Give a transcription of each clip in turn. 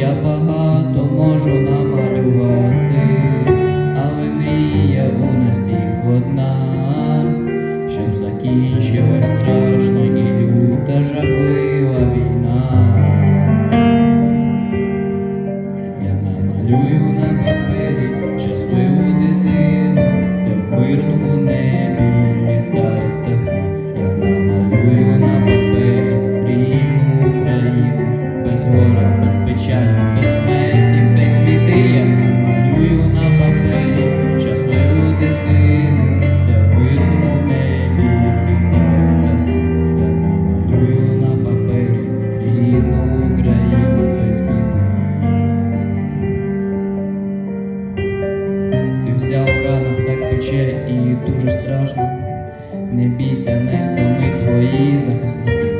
я багато можу намалювати, але мрія у нас їх одна, щоб закінчилась страшно і люта жахлива війна. Я намалюю на папері щасливу горя, без смерті, без біди. Я намалюю на папері щасливу дитину, де в мирному небі намалюю на папері рідну Україну без біди. Ти вся в ранах так пече і дуже страшно. Не бійся, ненька, ми твої захисники.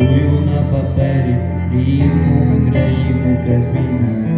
Я на папері рідну Україну без війни.